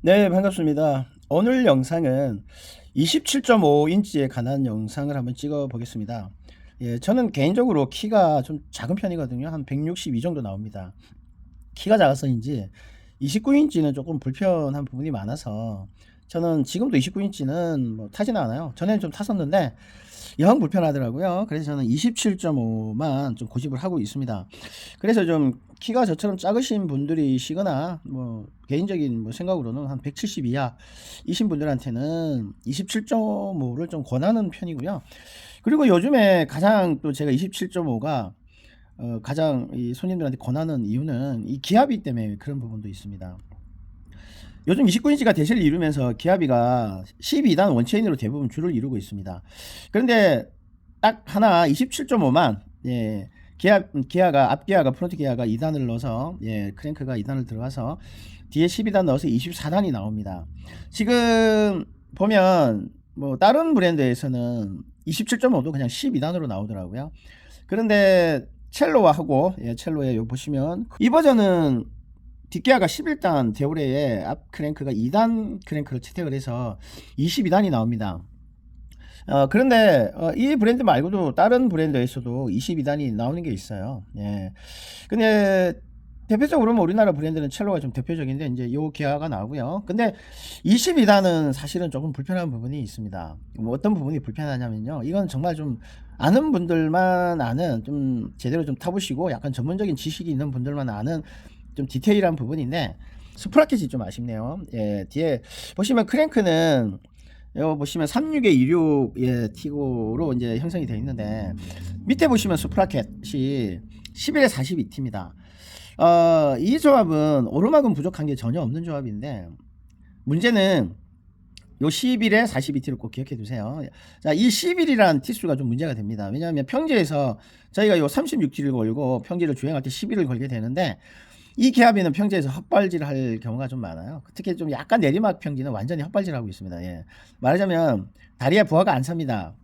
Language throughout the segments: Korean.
네, 반갑습니다. 오늘 영상은 27.5인치에 관한 영상을 한번 찍어 보겠습니다. 예, 저는 개인적으로 키가 좀 작은 편이거든요. 한 162 정도 나옵니다. 키가 작아서인지 29인치는 조금 불편한 부분이 많아서 저는 지금도 29인치는 뭐 타지는 않아요. 전에는 좀 탔었는데 영 불편하더라고요. 그래서 저는 27.5만 좀 고집을 하고 있습니다. 그래서 좀 키가 저처럼 작으신 분들이시거나 뭐 개인적인 뭐 생각으로는 한 170 이하 이신 분들한테는 27.5를 좀 권하는 편이고요. 그리고 요즘에 가장 또 제가 27.5가 어, 가장 이 손님들한테 권하는 이유는 이 기압이 때문에 그런 부분도 있습니다. 요즘 29인치가 대세를 이루면서 기압이가 12단 원체인으로 대부분 줄을 이루고 있습니다. 그런데 딱 하나 27.5만 예, 기아 기아가 앞기아가 프론트 기아가 2단을 넣어서 예, 크랭크가 2단을 들어가서 뒤에 12단 넣어서 24단이 나옵니다. 지금 보면 뭐 다른 브랜드에서는 27.5도 그냥 12단으로 나오더라고요. 그런데 첼로와 하고 예, 첼로에 요 보시면 이 버전은 뒷기아가 11단 대우레에 앞 크랭크가 2단 크랭크를 채택을 해서 22단이 나옵니다. 어, 그런데 어, 이 브랜드 말고도 다른 브랜드에서도 22단이 나오는 게 있어요. 예. 근데 대표적으로 뭐 우리나라 브랜드는 첼로가 좀 대표적인데 이제 요 기아가 나오고요. 근데 22단은 사실은 조금 불편한 부분이 있습니다. 뭐 어떤 부분이 불편하냐면요. 이건 정말 좀 아는 분들만 아는 좀 제대로 좀 타보시고 약간 전문적인 지식이 있는 분들만 아는 좀 디테일한 부분인데 스프라켓이 좀 아쉽네요. 예, 뒤에 보시면 크랭크는 이거 보시면 36에 26 예, 티고로 이제 형성이 되어 있는데 밑에 보시면 스프라켓이 11에 42T입니다. 어, 이 조합은 오르막은 부족한 게 전혀 없는 조합인데 문제는 요 11에 42T를 꼭 기억해 두세요. 자, 이 11이라는 T수가 좀 문제가 됩니다. 왜냐하면 평지에서 저희가 요 36T를 걸고 평지를 주행할 때 11을 걸게 되는데 이 기압이는 평지에서 헛발질 할 경우가 좀 많아요. 특히 좀 약간 내리막 평지는 완전히 헛발질 하고 있습니다. 예. 말하자면 다리에 부하가 안 찹니다.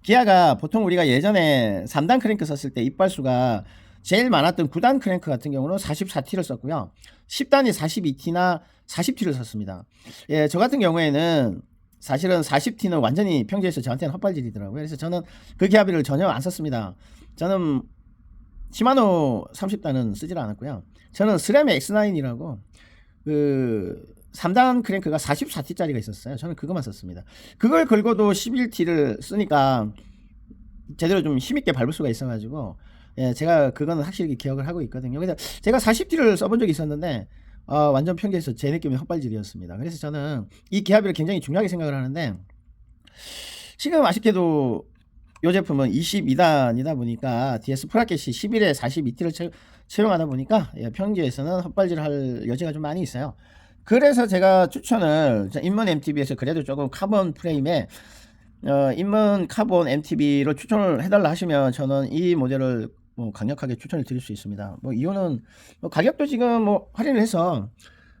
기아가 보통 우리가 예전에 3단 크랭크 썼을 때 이빨수가 제일 많았던 9단 크랭크 같은 경우는 44T를 썼고요. 10단이 42T나 40T를 썼습니다. 예, 저 같은 경우에는 사실은 40T는 완전히 평지에서 저한테는 헛발질이더라고요. 그래서 저는 그 기압비를 전혀 안 썼습니다. 저는 시마노 30단은 쓰질 않았고요. 저는 스램의 X9이라고 그 3단 크랭크가 44T짜리가 있었어요. 저는 그것만 썼습니다. 그걸 걸고도 11T를 쓰니까 제대로 좀 힘있게 밟을 수가 있어가지고 예, 제가 그거는 확실히 기억을 하고 있거든요. 그래서 제가 40T를 써본 적이 있었는데 어, 완전 평지에서 제 느낌이 헛발질이었습니다. 그래서 저는 이 기압비를 굉장히 중요하게 생각을 하는데 지금 아쉽게도 이 제품은 22단이다 보니까 뒤에 스프라켓이 11에 42T를 채, 채용하다 보니까 예, 평지에서는 헛발질할 여지가 좀 많이 있어요. 그래서 제가 추천을 인문 MTB에서 그래도 조금 카본 프레임에 어, 인문 카본 MTB로 추천을 해달라 하시면 저는 이 모델을 뭐 강력하게 추천을 드릴 수 있습니다. 뭐 이유는 뭐 가격도 지금 뭐 할인을 해서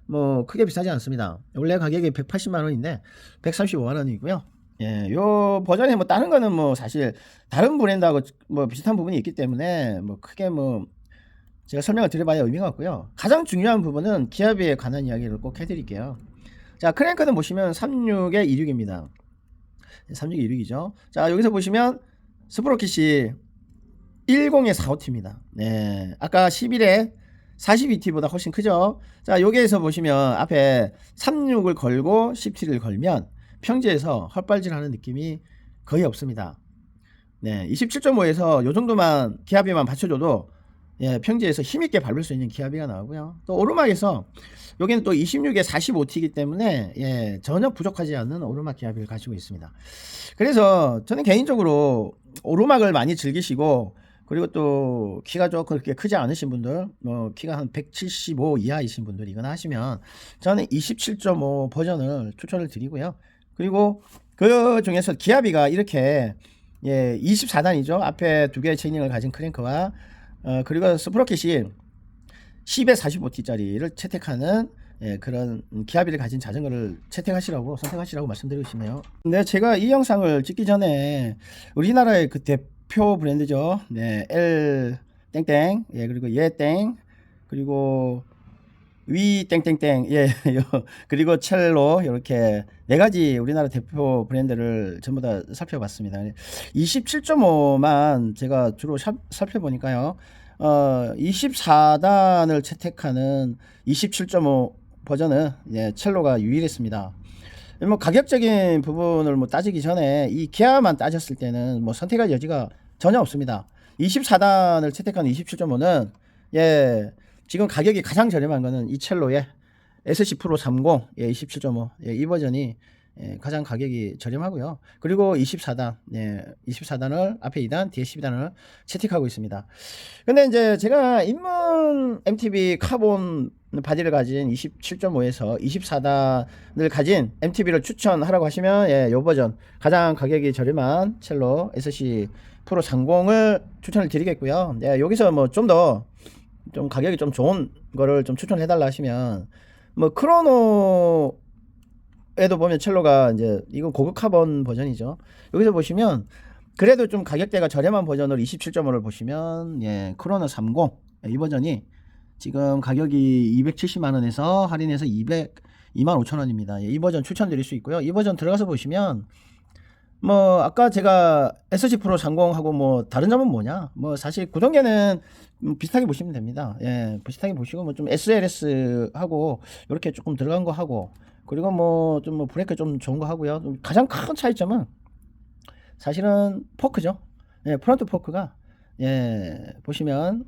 뭐 크게 비싸지 않습니다. 원래 가격이 180만 원인데 135만 원이고요. 예, 요 버전에 뭐 다른 거는 뭐 사실 다른 브랜드하고 뭐 비슷한 부분이 있기 때문에 뭐 크게 뭐 제가 설명을 드려봐야 의미가 없고요. 가장 중요한 부분은 기압에 관한 이야기를 꼭 해드릴게요. 자, 크랭크는 보시면 36에 26입니다. 36에 26이죠. 자, 여기서 보시면 스프로킷이 10에 45T입니다. 네. 아까 11에 42T보다 훨씬 크죠? 자, 여기에서 보시면 앞에 36을 걸고 10T를 걸면 평지에서 헛발질 하는 느낌이 거의 없습니다. 네. 27.5에서 요 정도만 기압비만 받쳐줘도 예, 평지에서 힘있게 밟을 수 있는 기압비가 나오고요. 또 오르막에서 여기는 또 26에 45T이기 때문에 예, 전혀 부족하지 않는 오르막 기압비를 가지고 있습니다. 그래서 저는 개인적으로 오르막을 많이 즐기시고 그리고 또 키가 조금 그렇게 크지 않으신 분들, 뭐 키가 한 175 이하이신 분들 이거나 하시면 저는 27.5 버전을 추천을 드리고요. 그리고 그 중에서 기압비가 이렇게 예, 24단이죠. 앞에 두 개의 체인링을 가진 크랭크와 어, 그리고 스프로켓이 10에 45T짜리를 채택하는 예, 그런 기압비를 가진 자전거를 채택하시라고 선택하시라고 말씀드리고 싶네요. 네, 제가 이 영상을 찍기 전에 우리나라의 그 대표 브랜드죠. 네, L 땡땡, 예, 그리고 예땡, 그리고 위 땡땡땡 예 요, 그리고 첼로 이렇게 네 가지 우리나라 대표 브랜드를 전부 다 살펴봤습니다. 27.5만 제가 주로 샵- 살펴보니까요. 어 24단을 채택하는 27.5 버전은 예 첼로가 유일했습니다. 뭐 가격적인 부분을 뭐 따지기 전에 이 기아만 따졌을 때는 뭐 선택할 여지가 전혀 없습니다. 24단을 채택한 27.5는 예 지금 가격이 가장 저렴한 거는 이 첼로의 SC 프로 30 예, 27.5 예, 이 버전이 예, 가장 가격이 저렴하고요. 그리고 24단 예, 24단을 앞에 2단 뒤에 12단을 채택하고 있습니다. 근데 이제 제가 인문 MTB 카본 바디를 가진 27.5에서 24단을 가진 MTB를 추천하라고 하시면 예, 요 버전 가장 가격이 저렴한 첼로 SC 프로 30을 추천을 드리겠고요. 예, 여기서 뭐 좀더 좀 가격이 좀 좋은 거를 좀 추천해 달라 하시면 뭐 크로노에도 보면 첼로가 이제 이건 고급 카본 버전이죠. 여기서 보시면 그래도 좀 가격대가 저렴한 버전으로 27.5를 보시면 예 크로노 30 예, 이 버전이 지금 가격이 270만 원에서 할인해서 200 2만 5천 원입니다. 예, 이 버전 추천드릴 수 있고요. 이 버전 들어가서 보시면 뭐 아까 제가 SC 프로 30하고 뭐 다른 점은 뭐냐? 뭐 사실 구동계는 음, 비슷하게 보시면 됩니다. 예, 비슷하게 보시고 뭐 좀 SLS 하고 이렇게 조금 들어간 거 하고 그리고 뭐 좀뭐 브레이크 좀 좋은 거 하고요. 좀 가장 큰 차이점은 사실은 포크죠. 예, 프론트 포크가 예, 보시면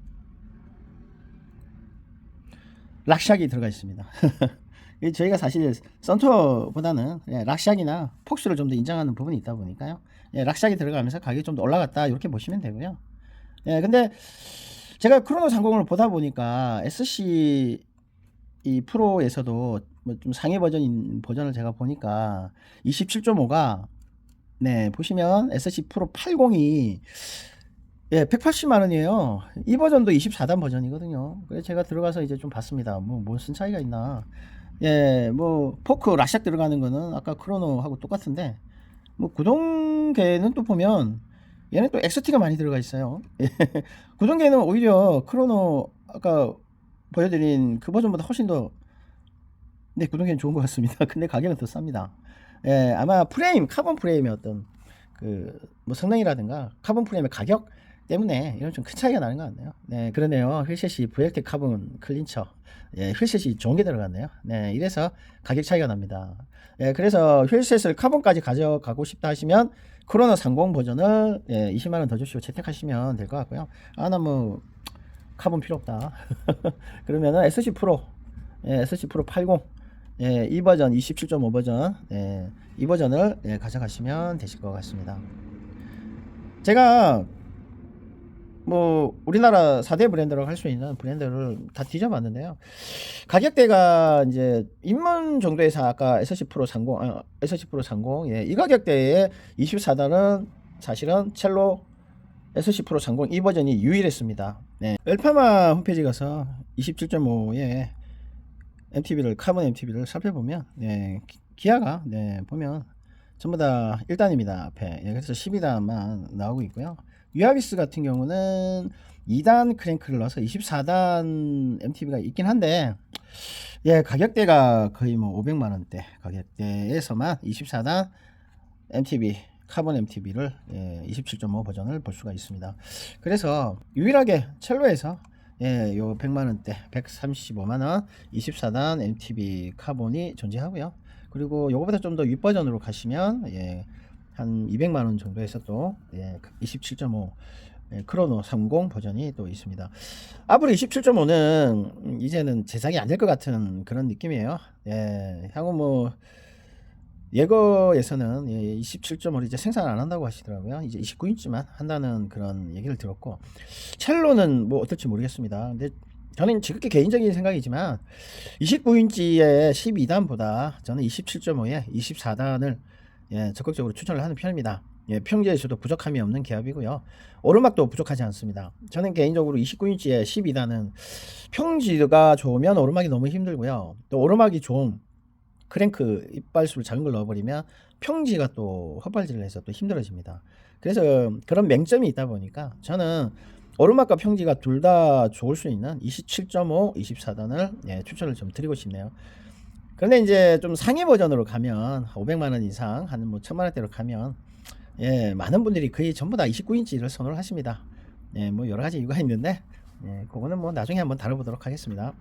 락샥이 들어가 있습니다. 이 저희가 사실 썬터보다는 예, 락샥이나 폭스를 좀 더 인정하는 부분이 있다 보니까요. 예, 락샥이 들어가면서 가격이 좀 더 올라갔다 이렇게 보시면 되고요. 예, 근데 제가 크로노 30을 보다 보니까 SC 이 프로에서도 뭐 좀 상위 버전인 버전을 제가 보니까 27.5가 네 보시면 SC 프로 80이 예 180만 원이에요. 이 버전도 24단 버전이거든요. 그래서 제가 들어가서 이제 좀 봤습니다. 뭐 무슨 차이가 있나? 예, 뭐 포크 라샥 들어가는 거는 아까 크로노하고 똑같은데 뭐 구동계는 또 보면 얘는 또 XT가 많이 들어가 있어요. 예. 구동계는 오히려 크로노 아까 보여드린 그 버전보다 훨씬 더 네, 구동계는 좋은 것 같습니다. 근데 가격은 더 쌉니다. 예, 아마 프레임, 카본 프레임의 어떤 그 뭐 성능이라든가 카본 프레임의 가격 때문에 이런 좀 큰 차이가 나는 것 같네요. 네, 그러네요. 휠셋이 VLT 카본 클린처. 예, 휠셋이 좋은 게 들어갔네요. 네, 이래서 가격 차이가 납니다. 예, 그래서 휠셋을 카본까지 가져가고 싶다 하시면 크로노 30 버전을 예, 20만 원 더 주시고 채택하시면 될 것 같고요. 아, 나 뭐 카본 필요 없다. 그러면은 SC 프로, 예, SC 프로 80, 예, 이 버전 27.5 버전, 예, 이 버전을 예, 가져가시면 되실 것 같습니다. 제가 뭐 우리나라 4대 브랜드라고 할 수 있는 브랜드를 다 뒤져봤는데요. 가격대가 이제 입문 정도에서 아까 SC 프로 30, 아, SC 프로 30, 예, 이 가격대에 24단은 사실은 첼로 SC 프로 30 이 버전이 유일했습니다. 네. 엘파마 홈페이지 가서 27.5에 MTB를 카본 MTB를 살펴보면 네, 기- 기아가 네, 보면 전부 다 1단입니다. 앞에. 예, 그래서 12단만 나오고 있고요. 유아비스 같은 경우는 2단 크랭크를 넣어서 24단 MTB가 있긴 한데 예, 가격대가 거의 뭐 500만 원대 가격대에서만 24단 MTB 카본 MTB를 예, 27.5 버전을 볼 수가 있습니다. 그래서 유일하게 첼로에서 예, 요 100만 원대, 135만 원, 24단 MTB 카본이 존재하고요. 그리고 요거보다 좀 더 윗버전으로 가시면 예, 한 200만 원 정도에서 또 예, 27.5 예, 크로노 30 버전이 또 있습니다. 앞으로 27.5는 이제는 제작이 안 될 것 같은 그런 느낌이에요. 예, 향후 뭐 예거에서는 예, 27.5를 이제 생산 안 한다고 하시더라고요. 이제 29인치만 한다는 그런 얘기를 들었고 첼로는 뭐 어떨지 모르겠습니다. 근데 저는 지극히 개인적인 생각이지만 29인치의 12단보다 저는 27.5에 24단을 예, 적극적으로 추천을 하는 편입니다. 예, 평지에서도 부족함이 없는 기압이고요. 오르막도 부족하지 않습니다. 저는 개인적으로 29인치의 12단은 평지가 좋으면 오르막이 너무 힘들고요. 또 오르막이 좋은 크랭크 이빨수를 작은 걸 넣어버리면 평지가 또 헛발질을 해서 또 힘들어집니다. 그래서 그런 맹점이 있다 보니까 저는 오르막과 평지가 둘 다 좋을 수 있는 27.5, 24단을 예, 추천을 좀 드리고 싶네요. 그런데 이제 좀 상위 버전으로 가면 500만 원 이상 한뭐 1000만 원대로 가면 예, 많은 분들이 거의 전부 다 29인치를 선호를 하십니다. 예, 뭐 여러 가지 이유가 있는데 예, 그거는 뭐 나중에 한번 다뤄보도록 하겠습니다.